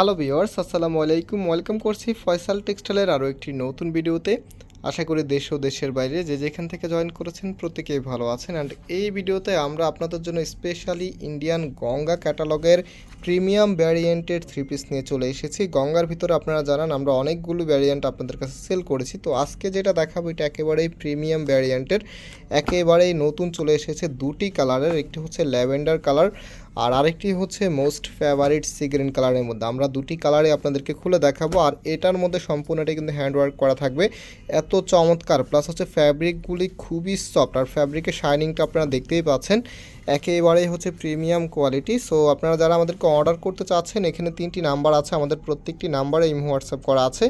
Hello viewers আসসালামু আলাইকুম। Welcome করছি ফয়সাল টেক্সটাইলের আরও একটি নতুন ভিডিওতে। আশা করি দেশ ও দেশের বাইরে যে যেখান থেকে জয়েন করেছেন প্রত্যেকেই ভালো আছেন। অ্যান্ড এই ভিডিওতে আমরা আপনাদের জন্য স্পেশালি ইন্ডিয়ান গঙ্গা ক্যাটালগের প্রিমিয়াম ভ্যারিয়েন্টের থ্রি পিস নিয়ে চলে এসেছি। গঙ্গার ভিতরে আপনারা জানান, আমরা অনেকগুলো ভ্যারিয়েন্ট আপনাদের কাছে সেল করেছি। তো আজকে যেটা দেখাবো, এটা একেবারেই প্রিমিয়াম ভ্যারিয়েন্টের একেবারেই নতুন চলে এসেছে দুটি কালারের একটি হচ্ছে ল্যাভেন্ডার কালার আর আরেকটি হচ্ছে মোস্ট ফেভারিট সি গ্রিন কালারের মধ্যে। আমরা দুটি কালারে আপনাদেরকে খুলে দেখাবো, আর এটার মধ্যে সম্পূর্ণটাই কিন্তু হ্যান্ড ওয়ার্ক করা থাকবে। এত চমৎকার প্লাস হচ্ছে ফ্যাব্রিকগুলি খুবই সফট আর ফ্যাব্রিকের শাইনিংটা আপনারা দেখতেই পাচ্ছেন। একেবারেই হচ্ছে প্রিমিয়াম কোয়ালিটি সো আপনারা যারা আমাদেরকে অর্ডার করতে চাচ্ছেন, এখানে তিনটি নাম্বার আছে, আমাদের প্রত্যেকটি নাম্বারে ইমো হোয়াটসঅ্যাপ করা আছে।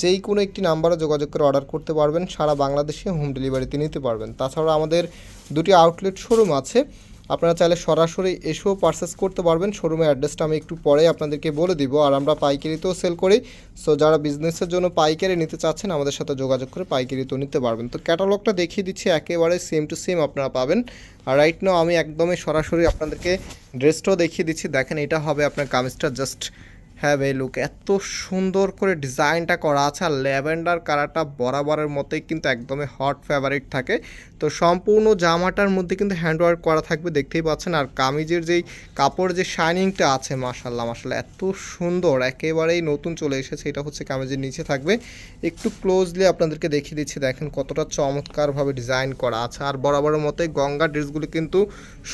যেই কোনো একটি নাম্বারে যোগাযোগ করে অর্ডার করতে পারবেন, সারা বাংলাদেশে হোম ডেলিভারিতে নিতে পারবেন। তাছাড়া আমাদের দুটি আউটলেট শোরুম আছে। আপনারা চাইলে সরাসরি এসেও পারচেস করতে পারবেন। শোরুমের অ্যাড্রেসটা আমি একটু পরে আপনাদেরকে বলে দিব। আর আমরা পাইকারিতেও সেল করি। সো যারা বিজনেসের জন্য পাইকারি নিতে চাচ্ছেন, আমাদের সাথে যোগাযোগ করে পাইকারিতেও নিতে পারবেন। তো ক্যাটালগটা দেখিয়ে দিচ্ছি, একেবারে সেম টু সেম আপনারা পাবেন। আর রাইট নাও আমি একদমই সরাসরি আপনাদেরকে ড্রেসটাও দেখিয়ে দিচ্ছি। দেখেন, এটা হবে আপনার কামিজটা জাস্ট হ্যাভ এই লুক এত সুন্দর করে ডিজাইনটা করা আছে আর ল্যাভেন্ডার কালারটা বরাবরের মতোই কিন্তু একদমই হট ফেভারিট থাকে। তো সম্পূর্ণ জামাটার মধ্যে কিন্তু হ্যান্ডওয়ার্ক করা থাকবে, দেখতেই পাচ্ছেন। আর কামিজের যেই কাপড় যে শাইনিংটা আছে মাশাল্লাহ মাশাল্লাহ এত সুন্দর, একেবারেই নতুন চলে এসেছে। এটা হচ্ছে কামিজের নিচে থাকবে। একটু ক্লোজলি আপনাদেরকে দেখিয়ে দিচ্ছি, দেখেন কতটা চমৎকারভাবে ডিজাইন করা আছে। আর বরাবরের মতোই গঙ্গা ড্রেসগুলো কিন্তু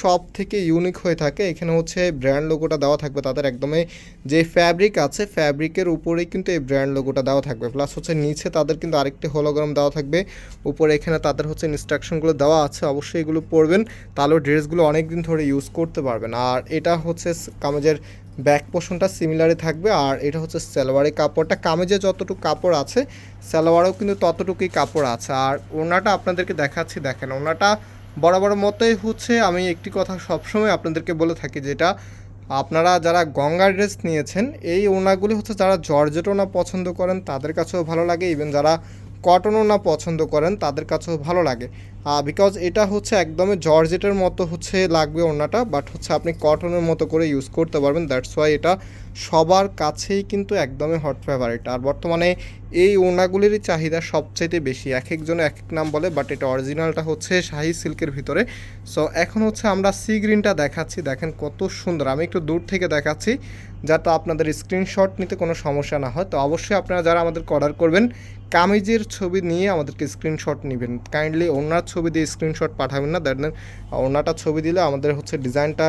সব থেকে ইউনিক হয়ে থাকে। এখানে হচ্ছে ব্র্যান্ড লোগোটা দেওয়া থাকবে, তাদের একদমই যে ফ্যাব্রিক আছে ফ্যাব্রিকের উপরেই কিন্তু এই ব্র্যান্ড লোগোটা দেওয়া থাকবে। প্লাস হচ্ছে নিচে তাদের কিন্তু আরেকটি হোলোগ্রাম দেওয়া থাকবে। উপরে এখানে তাদের হচ্ছে ইনস্ট্রাকশনগুলো দেওয়া আছে, অবশ্যই এগুলো পড়বেন তাহলে ড্রেসগুলো অনেক দিন ধরে ইউজ করতে পারবেন। আর এটা হচ্ছে কামেজের ব্যাক পোর্শনটা সিমিলারই থাকবে। আর এটা হচ্ছে সালোয়ারের কাপড়টা। কামেজে যতটুকু কাপড় আছে, সালোয়ারেও কিন্তু ততটুকুই কাপড় আছে। আর ওনাটা আপনাদেরকে দেখাচ্ছি, দেখেন। ওনাটা বরাবর মতোই হচ্ছে, আমি একটি কথা সবসময় আপনাদেরকে বলে থাকি যেটা আপনারা যারা গঙ্গা ড্রেস নিয়েছেন, এই ওনাগুলি হচ্ছে যারা জর্জেট ওনা পছন্দ করেন, তাদের কাছেও ভালো লাগে। ইভেন যারা কটন ওনা পছন্দ করেন, তাদের কাছেও ভালো লাগে। বিকজ এটা হচ্ছে একদমই জর্জেটের মতো হচ্ছে লাগবে ওনাটা বাট হচ্ছে আপনি কটনের মতো করে ইউজ করতে পারবেন। দ্যাটস ওয়াই এটা সবার কাছেই কিন্তু একদমই হট ফেভারিট আর বর্তমানে এই ওনাগুলিরই চাহিদা সবচাইতে বেশি। এক একজনে এক এক নাম বলে বাট এটা অরিজিনালটা হচ্ছে শাহি সিল্কের ভিতরে। সো এখন হচ্ছে আমরা সি গ্রিনটা দেখাচ্ছি। দেখেন কত সুন্দর। আমি একটু দূর থেকে দেখাচ্ছি, যাতে আপনাদের স্ক্রিনশট নিতে কোনো সমস্যা না হয়। তো অবশ্যই আপনারা যারা আমাদেরকে অর্ডার করবেন, কামিজের ছবি নিয়ে আমাদেরকে স্ক্রিনশট নেবেন। কাইন্ডলি ওনার ছবি দিয়ে স্ক্রিনশট পাঠাবেন না দ্যাট দেন ওনাটা ছবি দিলে আমাদের হচ্ছে ডিজাইনটা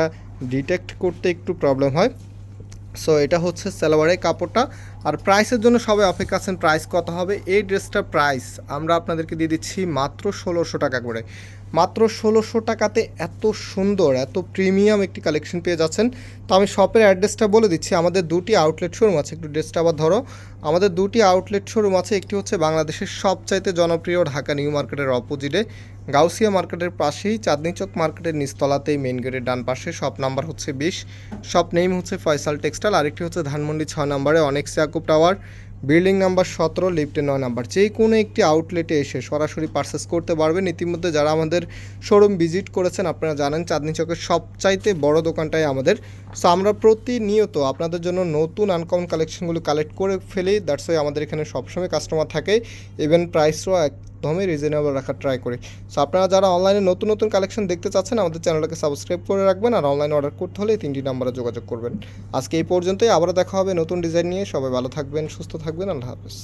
ডিটেক্ট করতে একটু প্রবলেম হয়। সো এটা হচ্ছে সালোয়ারের কাপড়টা। আর প্রাইসের জন্য সবাই অপেক্ষা আছেন প্রাইস কত হবে? এই ড্রেসটার প্রাইস আমরা আপনাদেরকে দিয়ে দিচ্ছি মাত্র ষোলোশো টাকা করে। মাত্র ষোলোশো টাকাতে এত সুন্দর, এত প্রিমিয়াম একটি কালেকশন পেয়ে যাচ্ছেন। তো আমি শপের অ্যাড্রেসটা বলে দিচ্ছি, আমাদের দুটি আউটলেট শোরুম আছে, একটু ড্রেসটা আবার ধরো। আমাদের দুটি আউটলেট শোরুম আছে, একটি হচ্ছে বাংলাদেশের সবচাইতে জনপ্রিয় ঢাকা নিউ মার্কেটের অপোজিটে গাউসিয়া মার্কেটের পাশেই, চাঁদনি চক মার্কেটের নিচতলাতেই মেন গেটের ডান পাশে শপ নাম্বার হচ্ছে বিশ। শপ নেম হচ্ছে ফয়সাল টেক্সটাইল আরেকটি হচ্ছে ধানমন্ডি ছয় নম্বরে অনেক সিয়াকুব টাওয়ার বিল্ডিং নাম্বার সতেরো, লিফটে নয় নাম্বার। যে কোনো একটি আউটলেটে এসে সরাসরি পারচেস করতে পারবেন। ইতিমধ্যে যারা আমাদের শোরুম ভিজিট করেছেন, আপনারা জানেন চাঁদনি চকের সবচাইতে বড় দোকানটাই আমাদের। সো আমরা প্রতিনিয়ত আপনাদের জন্য নতুন আনকমন কালেকশনগুলো কালেক্ট করে ফেলি। দ্যাটস ওয়াই আমাদের এখানে সবসময় কাস্টমার থাকে। ইভেন প্রাইসও একদমই রিজনেবল রাখার ট্রাই করি। সো আপনারা যারা অনলাইনে নতুন নতুন কালেকশন দেখতে চাচ্ছেন, আমাদের চ্যানেলটাকে সাবস্ক্রাইব করে রাখবেন আর অনলাইন অর্ডার করতে হলে তিনটি নাম্বারে যোগাযোগ করবেন। আজকে এই পর্যন্তই, আবারও দেখা হবে নতুন ডিজাইন নিয়ে। সবাই ভালো থাকবেন, সুস্থ থাকবেন। আল্লাহ হাফেজ।